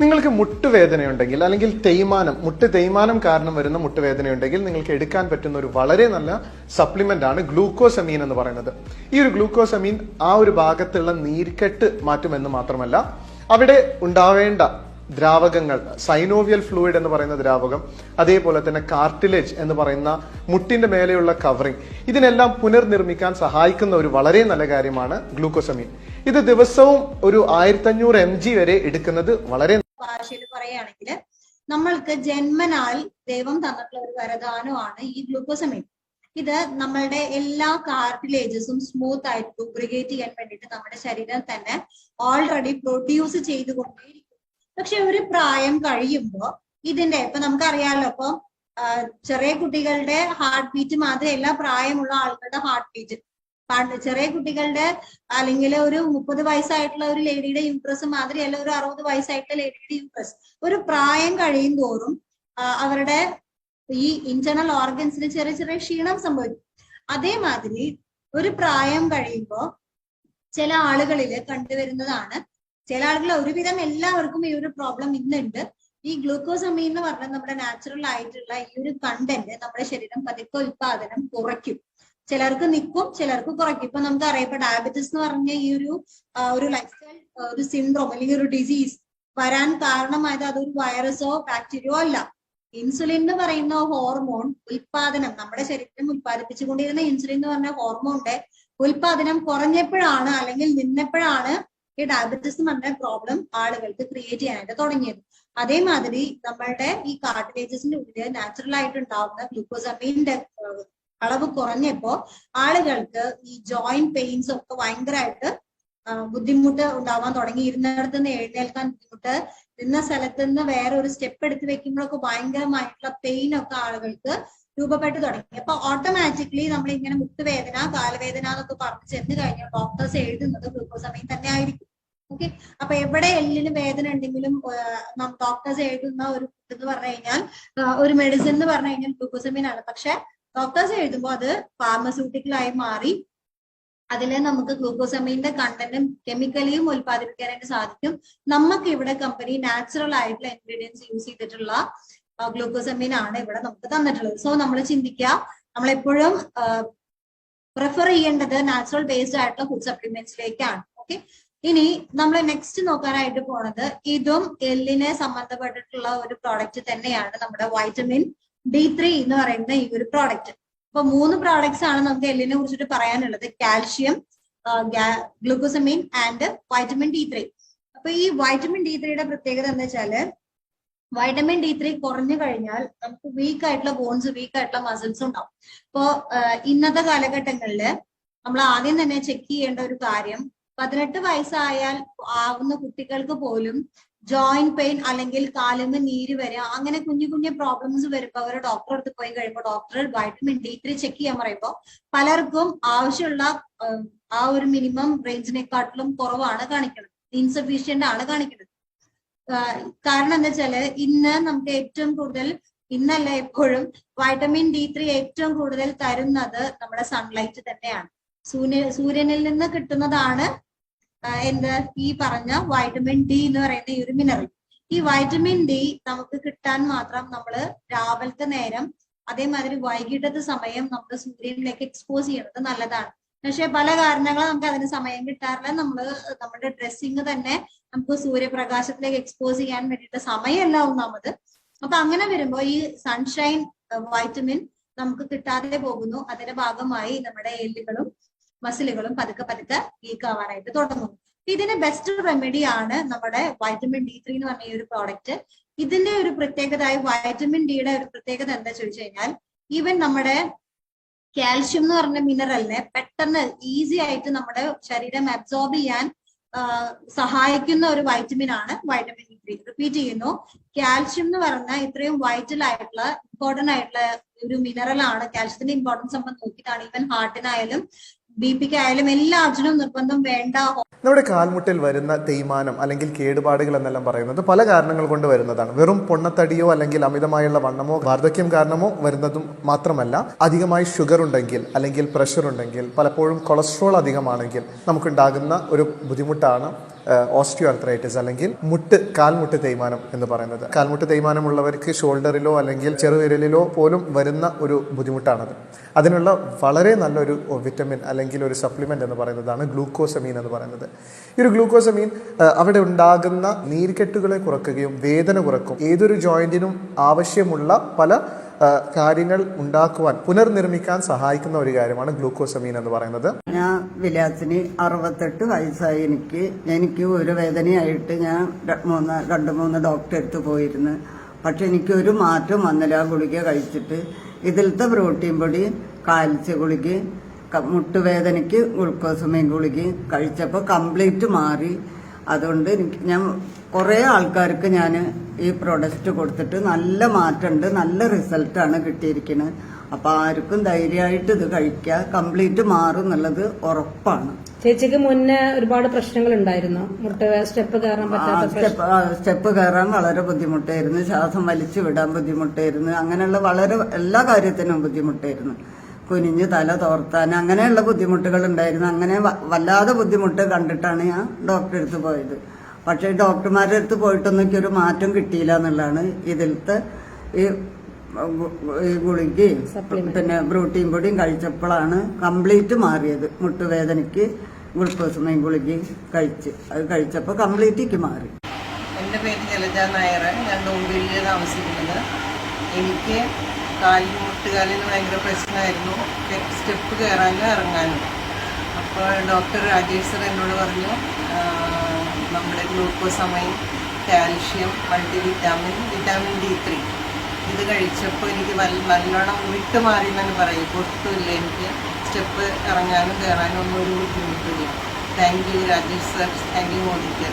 നിങ്ങൾക്ക് മുട്ടുവേദനയുണ്ടെങ്കിൽ അല്ലെങ്കിൽ തേയ്മാനം മുട്ട് തേയ്മാനം കാരണം വരുന്ന മുട്ടുവേദനയുണ്ടെങ്കിൽ നിങ്ങൾക്ക് എടുക്കാൻ പറ്റുന്ന ഒരു വളരെ നല്ല സപ്ലിമെന്റ് ആണ് ഗ്ലൂക്കോസമീൻ എന്ന് പറയുന്നത്. ഈ ഒരു ഗ്ലൂക്കോസമീൻ ആ ഒരു ഭാഗത്തുള്ള നീർക്കെട്ട് മാറ്റുമെന്ന് മാത്രമല്ല അവിടെ ഉണ്ടാവേണ്ട ദ്രാവകങ്ങൾ സൈനോവിയൽ ഫ്ലൂയിഡ് എന്ന് പറയുന്ന ദ്രാവകം അതേപോലെ തന്നെ കാർട്ടിലേജ് എന്ന് പറയുന്ന മുട്ടിന്റെ മേലെയുള്ള കവറിംഗ് ഇതിനെല്ലാം പുനർനിർമ്മിക്കാൻ സഹായിക്കുന്ന ഒരു വളരെ നല്ല കാര്യമാണ് ഗ്ലൂക്കോസമീൻ. ഇത് ദിവസവും ഒരു ആയിരത്തഞ്ഞൂറ് എം ജി വരെ എടുക്കുന്നത് വളരെ നമ്മൾക്ക് ജന്മനാൽ ദൈവം തന്നിട്ടുള്ള ഒരു വരദാനമാണ് ഈ ഗ്ലൂക്കോസമിൻ. ഇത് നമ്മളുടെ എല്ലാ കാർട്ടിലേജസും സ്മൂത്ത് ആയിട്ട് ലൂബ്രിഗേറ്റ് ചെയ്യാൻ വേണ്ടിയിട്ട് നമ്മുടെ ശരീരം തന്നെ ഓൾറെഡി പ്രൊഡ്യൂസ് ചെയ്തുകൊണ്ടേയിരിക്കും പക്ഷെ ഒരു പ്രായം കഴിയുമ്പോൾ ഇതിന്റെ ഇപ്പൊ നമുക്കറിയാമല്ലോ ഇപ്പൊ ചെറിയ കുട്ടികളുടെ ഹാർട്ട് ബീറ്റ് മാത്രമല്ല പ്രായമുള്ള ആളുകളുടെ ഹാർട്ട് ബീറ്റ് ചെറിയ കുട്ടികളുടെ അല്ലെങ്കിൽ ഒരു മുപ്പത് വയസ്സായിട്ടുള്ള ഒരു ലേഡിയുടെ യൂട്രസ് മാതിരിയല്ല ഒരു അറുപത് വയസ്സായിട്ടുള്ള ലേഡിയുടെ യൂട്രസ് ഒരു പ്രായം കഴിയും തോറും അവരുടെ ഈ ഇന്റേണൽ ഓർഗൻസിന് ചെറിയ ചെറിയ ക്ഷീണം സംഭവിക്കും. അതേമാതിരി ഒരു പ്രായം കഴിയുമ്പോൾ ചില ആളുകളിൽ കണ്ടുവരുന്നതാണ് ചില ആളുകൾ ഒരുവിധം എല്ലാവർക്കും ഈ ഒരു പ്രോബ്ലം ഇന്നുണ്ട്. ഈ ഗ്ലൂക്കോസമീൻ എന്ന് പറഞ്ഞാൽ നമ്മുടെ നാച്ചുറൽ ആയിട്ടുള്ള ഈ ഒരു കണ്ടന്റ് നമ്മുടെ ശരീരം പതുക്കെ ഉൽപാദനം കുറയ്ക്കും. ചിലർക്ക് നിൽക്കും ചിലർക്ക് കുറയ്ക്കും. ഇപ്പൊ നമുക്ക് അറിയാം ഇപ്പൊ ഡയബറ്റിസ് എന്ന് പറഞ്ഞ ഈ ഒരു ഒരു ലൈഫ് സ്റ്റൈൽ ഒരു സിൻഡ്രോം അല്ലെങ്കിൽ ഒരു ഡിസീസ് വരാൻ കാരണമായത് അതൊരു വൈറസോ ബാക്ടീരിയോ അല്ല. ഇൻസുലിൻ എന്ന് പറയുന്ന ഹോർമോൺ ഉൽപാദനം നമ്മുടെ ശരീരം ഉൽപ്പാദിപ്പിച്ചുകൊണ്ടിരുന്ന ഇൻസുലിൻ എന്ന് പറഞ്ഞ ഹോർമോണിന്റെ ഉൽപാദനം കുറഞ്ഞപ്പോഴാണ് അല്ലെങ്കിൽ നിന്നപ്പോഴാണ് ഈ ഡയബറ്റിസ് എന്ന് പറഞ്ഞ പ്രോബ്ലം ആളുകൾക്ക് ക്രിയേറ്റ് ചെയ്യാനായിട്ട് തുടങ്ങിയത്. അതേമാതിരി നമ്മളുടെ ഈ കാർട്ടിലേജസിന്റെ ഉള്ളിൽ നാച്ചുറൽ ആയിട്ട് ഉണ്ടാവുന്ന ഗ്ലൂക്കോസമീന്റെ അളവ് കുറഞ്ഞപ്പോ ആളുകൾക്ക് ഈ ജോയിന്റ് പെയിൻസ് ഒക്കെ ഭയങ്കരമായിട്ട് ബുദ്ധിമുട്ട് ഉണ്ടാവാൻ തുടങ്ങി ഇരുന്നിടത്ത് നിന്ന് എഴുന്നേൽക്കാൻ ബുദ്ധിമുട്ട്. നിന്ന സ്ഥലത്ത് നിന്ന് വേറെ ഒരു സ്റ്റെപ്പ് എടുത്ത് വെക്കുമ്പോഴൊക്കെ ഭയങ്കരമായിട്ടുള്ള പെയിൻ ഒക്കെ ആളുകൾക്ക് രൂപപ്പെട്ടു തുടങ്ങി. അപ്പൊ ഓട്ടോമാറ്റിക്കലി നമ്മൾ ഇങ്ങനെ മുട്ടുവേദന കാലവേദന എന്നൊക്കെ പറഞ്ഞു ചെന്ന് കഴിഞ്ഞാൽ ഡോക്ടേഴ്സ് എഴുതുന്നത് ഗ്ലൂക്കോസമീൻ തന്നെ ആയിരിക്കും. ഓക്കെ അപ്പൊ എവിടെ എല്ലിന് വേദന ഉണ്ടെങ്കിലും ഡോക്ടേഴ്സ് എഴുതുന്ന ഒരു ഫുഡ് എന്ന് പറഞ്ഞു കഴിഞ്ഞാൽ ഒരു മെഡിസിൻ എന്ന് പറഞ്ഞു കഴിഞ്ഞാൽ ഗ്ലൂക്കോസമീൻ ആണ്. പക്ഷെ ഡോക്ടേഴ്സ് എഴുതുമ്പോൾ അത് ഫാർമസ്യൂട്ടിക്കൽ ആയി മാറി. അതിൽ നമുക്ക് ഗ്ലൂക്കോസമീന്റെ കണ്ടന്റും കെമിക്കലിയും ഉൽപ്പാദിപ്പിക്കാനായിട്ട് സാധിക്കും. നമുക്ക് ഇവിടെ കമ്പനി നാച്ചുറൽ ആയിട്ടുള്ള ഇൻഗ്രീഡിയൻസ് യൂസ് ചെയ്തിട്ടുള്ള ഗ്ലൂക്കോസമീൻ ആണ് ഇവിടെ നമുക്ക് തന്നിട്ടുള്ളത്. സോ നമ്മൾ ചിന്തിക്കുക നമ്മളെപ്പോഴും പ്രിഫർ ചെയ്യേണ്ടത് നാച്ചുറൽ ബേസ്ഡ് ആയിട്ടുള്ള ഫുഡ് സപ്ലിമെന്റ്സിലേക്കാണ് ഓക്കെ ഇനി നമ്മൾ നെക്സ്റ്റ് നോക്കാനായിട്ട് പോണത് ഇതും എല്ലിനെ സംബന്ധപ്പെട്ടിട്ടുള്ള ഒരു പ്രോഡക്റ്റ് തന്നെയാണ് നമ്മുടെ വൈറ്റമിൻ ഡി ത്രീ എന്ന് പറയുന്ന ഈ ഒരു പ്രോഡക്റ്റ് അപ്പൊ മൂന്ന് പ്രോഡക്ട്സ് ആണ് നമുക്ക് എല്ലിനെ കുറിച്ചിട്ട് പറയാനുള്ളത്. Calcium glucosamine and vitamin D three. അപ്പൊ ഈ വൈറ്റമിൻ ഡി ത്രീയുടെ പ്രത്യേകത എന്താ വെച്ചാൽ വൈറ്റമിൻ ഡി ത്രീ കുറഞ്ഞു കഴിഞ്ഞാൽ നമുക്ക് വീക്ക് ആയിട്ടുള്ള ബോൺസ് വീക്ക് ആയിട്ടുള്ള മസിൽസ് ഉണ്ടാവും. ഇപ്പോ ഇന്നത്തെ കാലഘട്ടങ്ങളിൽ നമ്മൾ ആദ്യം തന്നെ ചെക്ക് ചെയ്യേണ്ട ഒരു കാര്യം പതിനെട്ട് വയസ്സായാൽ ആവുന്ന കുട്ടികൾക്ക് പോലും ജോയിന്റ് പെയിൻ അല്ലെങ്കിൽ കാലുമ്പ് നീര് വരിക അങ്ങനെ കുഞ്ഞു കുഞ്ഞു പ്രോബ്ലംസ് വരുമ്പോൾ അവർ ഡോക്ടറെ അടുത്ത് പോയി കഴിയുമ്പോൾ doctor vitamin D three check ചെയ്യാൻ പറയുമ്പോൾ പലർക്കും ആവശ്യമുള്ള ആ ഒരു മിനിമം റേഞ്ചിനെക്കാട്ടിലും കുറവാണ് കാണിക്കുന്നത്. ഇൻസഫീഷ്യന്റ് ആണ് കാണിക്കുന്നത്. കാരണം എന്താ വെച്ചാൽ ഇന്ന് നമുക്ക് ഏറ്റവും കൂടുതൽ ഇന്നല്ല എപ്പോഴും വൈറ്റമിൻ ഡി ത്രീ ഏറ്റവും കൂടുതൽ തരുന്നത് നമ്മുടെ സൺലൈറ്റ് തന്നെയാണ്. സൂര്യ സൂര്യനിൽ നിന്ന് കിട്ടുന്നതാണ് എന്ത് ഈ പറഞ്ഞ വൈറ്റമിൻ ഡി എന്ന് പറയുന്ന ഈ ഒരു മിനറൽ ഈ വൈറ്റമിൻ ഡി നമുക്ക് കിട്ടാൻ മാത്രം നമ്മൾ രാവിലത്തെ നേരം അതേമാതിരി വൈകിട്ടത്തെ സമയം നമ്മൾ സൂര്യനിലേക്ക് എക്സ്പോസ് ചെയ്യുന്നത് നല്ലതാണ്. പക്ഷെ പല കാരണങ്ങളും നമുക്ക് അതിന് സമയം കിട്ടാറില്ല. നമ്മൾ നമ്മുടെ ഡ്രസ്സിങ് തന്നെ നമുക്ക് സൂര്യപ്രകാശത്തിലേക്ക് എക്സ്പോസ് ചെയ്യാൻ വേണ്ടിയിട്ട് സമയമല്ല ഒന്നാമത്. അപ്പൊ അങ്ങനെ വരുമ്പോൾ ഈ സൺഷൈൻ വൈറ്റമിൻ നമുക്ക് കിട്ടാതെ പോകുന്നു. അതിന്റെ ഭാഗമായി നമ്മുടെ എല്ലുകളും മസിലുകളും പതുക്കെ പതുക്കെ വീക്ക് ആവാനായിട്ട് തുടങ്ങും. ഇതിന് ബെസ്റ്റ് റെമഡി ആണ് നമ്മുടെ വൈറ്റമിൻ ഡി ത്രീ എന്ന് പറഞ്ഞ ഈ ഒരു പ്രോഡക്റ്റ് ഇതിന്റെ ഒരു പ്രത്യേകത വൈറ്റമിൻ ഡിയുടെ ഒരു പ്രത്യേകത എന്താ ചോദിച്ചു കഴിഞ്ഞാൽ ഈവൻ നമ്മുടെ കാൽഷ്യം എന്ന് പറഞ്ഞ മിനറലിനെ പെട്ടെന്ന് ഈസി ആയിട്ട് നമ്മുടെ ശരീരം അബ്സോർബ് ചെയ്യാൻ സഹായിക്കുന്ന ഒരു വൈറ്റമിൻ ആണ് വൈറ്റമിൻ ഡി ത്രീ റിപ്പീറ്റ് ചെയ്യുന്നു. കാൽഷ്യം എന്ന് പറഞ്ഞാൽ ഇത്രയും വൈറ്റൽ ആയിട്ടുള്ള ഇമ്പോർട്ടന്റ് ആയിട്ടുള്ള ഒരു മിനറൽ ആണ്. കാൽഷ്യത്തിന്റെ ഇമ്പോർട്ടൻസ് നമ്മൾ നോക്കിയിട്ടാണ് ഈവൻ ഹാർട്ടിനായാലും ബി പിക്ക് ആയാലും എല്ലാത്തിനും നിർബന്ധം വേണ്ട. നമ്മുടെ കാൽമുട്ടിൽ വരുന്ന തേയ്മാനം അല്ലെങ്കിൽ കേടുപാടുകൾ എന്നെല്ലാം പറയുന്നത് പല കാരണങ്ങൾ കൊണ്ട് വരുന്നതാണ്. വെറും പൊണ്ണത്തടിയോ അല്ലെങ്കിൽ അമിതമായുള്ള വണ്ണമോ വാർദ്ധക്യം കാരണമോ വരുന്നതും മാത്രമല്ല അധികമായി ഷുഗർ ഉണ്ടെങ്കിൽ അല്ലെങ്കിൽ പ്രഷർ ഉണ്ടെങ്കിൽ പലപ്പോഴും കൊളസ്ട്രോൾ അധികമാണെങ്കിൽ നമുക്കുണ്ടാകുന്ന ഒരു ബുദ്ധിമുട്ടാണ് ഓസ്റ്റിയോ ആർത്രൈറ്റിസ് അല്ലെങ്കിൽ മുട്ട് കാൽമുട്ട് തേയ്മാനം എന്ന് പറയുന്നത്. കാൽമുട്ട് തേയ്മാനമുള്ളവർക്ക് ഷോൾഡറിലോ അല്ലെങ്കിൽ ചെറുവിരലിലോ പോലും വരുന്ന ഒരു ബുദ്ധിമുട്ടാണത്. അതിനുള്ള വളരെ നല്ലൊരു വിറ്റമിൻ അല്ലെങ്കിൽ ഒരു സപ്ലിമെന്റ് എന്ന് പറയുന്നതാണ് ഗ്ലൂക്കോസമീൻ എന്ന് പറയുന്നത്. ഈ ഒരു ഗ്ലൂക്കോസമീൻ അവിടെ ഉണ്ടാകുന്ന നീർക്കെട്ടുകളെ കുറക്കുകയും വേദന കുറക്കും. ഏതൊരു ജോയിന്റിനും ആവശ്യമുള്ള പല കാര്യങ്ങൾ ഉണ്ടാക്കുവാൻ പുനർനിർമ്മിക്കാൻ സഹായിക്കുന്ന ഒരു കാര്യമാണ് ഗ്ലൂക്കോസമീൻ എന്ന് പറയുന്നത്. ഞാൻ വിലാസിന് അറുപത്തെട്ട് വയസ്സായി. എനിക്ക് എനിക്ക് ഒരു വേദനയായിട്ട് ഞാൻ മൂന്ന് രണ്ട് മൂന്ന് ഡോക്ടറെ അടുത്ത് പോയിരുന്നു. പക്ഷെ എനിക്ക് ഒരു മാറ്റം വന്നില്ല. ഗുളിക കഴിച്ചിട്ട് ഇതിലത്തെ പ്രോട്ടീൻ പൊടി കാൽസ്യ ഗുളിക മുട്ടുവേദനയ്ക്ക് ഗ്ലൂക്കോസമീൻ ഗുളിക കഴിച്ചപ്പോൾ കംപ്ലീറ്റ് മാറി. അതുകൊണ്ട് എനിക്ക് ഞാൻ കുറേ ആൾക്കാർക്ക് ഞാൻ ഈ പ്രൊഡക്റ്റ് കൊടുത്തിട്ട് നല്ല മാറ്റമുണ്ട് നല്ല റിസൾട്ടാണ് കിട്ടിയിരിക്കുന്നത് അപ്പോൾ ആർക്കും ധൈര്യമായിട്ട് ഇത് കഴിക്കുക കംപ്ലീറ്റ് മാറും എന്നുള്ളത് ഉറപ്പാണ്. ചേച്ചിക്ക് മുന്നേ ഒരുപാട് പ്രശ്നങ്ങൾ ഉണ്ടായിരുന്നു മുട്ട സ്റ്റെപ്പ് കയറാൻ പറ്റാത്ത സ്റ്റെപ്പ് സ്റ്റെപ്പ് കയറാൻ വളരെ ബുദ്ധിമുട്ടായിരുന്നു. ശ്വാസം വലിച്ചു വിടാൻ ബുദ്ധിമുട്ടായിരുന്നു. അങ്ങനെയുള്ള വളരെ എല്ലാ കാര്യത്തിനും ബുദ്ധിമുട്ടായിരുന്നു. കുനിഞ്ഞ് തല തോർത്താൻ അങ്ങനെയുള്ള ബുദ്ധിമുട്ടുകൾ ഉണ്ടായിരുന്നു അങ്ങനെ വല്ലാതെ ബുദ്ധിമുട്ട് കണ്ടിട്ടാണ് ഞാൻ ഡോക്ടറെ അടുത്ത് പോയത്. പക്ഷേ ഡോക്ടർമാരുടെ അടുത്ത് പോയിട്ടൊന്നും ഒരു മാറ്റം കിട്ടിയില്ല എന്നുള്ളതാണ് ഇതിലത്തെ ഈ ഈ ഗുളികയും പിന്നെ പ്രോട്ടീൻ പൊടിയും കഴിച്ചപ്പോഴാണ് കംപ്ലീറ്റ് മാറിയത്. മുട്ടുവേദനയ്ക്ക് ഗ്ലൂക്കോസമയും ഗുളികയും കഴിച്ച് അത് കഴിച്ചപ്പോൾ കംപ്ലീറ്റ് മാറി. എന്റെ പേര് ജലജ നായർ. ഞാൻ ഡോംബിയിൽ താമസിക്കുന്നത്. എനിക്ക് കാലിൽ മുട്ടുകാലിന് ഭയങ്കര പ്രശ്നമായിരുന്നു. സ്റ്റെപ്പ് കയറാനും ഇറങ്ങാനും. അപ്പോൾ ഡോക്ടർ രാജേഷ് സർ എന്നോട് പറഞ്ഞു നമ്മുടെ glucosamine calcium multi vitamin vitamin D three. ഇത് കഴിച്ചപ്പോൾ എനിക്ക് വല്ല നല്ലോണം വിട്ട് മാറി എന്നാണ് പറയും ഒട്ടുമില്ല എനിക്ക്. സ്റ്റെപ്പ് ഇറങ്ങാനും കയറാനും ഒന്നും ഒരു ബുദ്ധിമുട്ടില്ല thank you Rajesh sir thank you Modikkar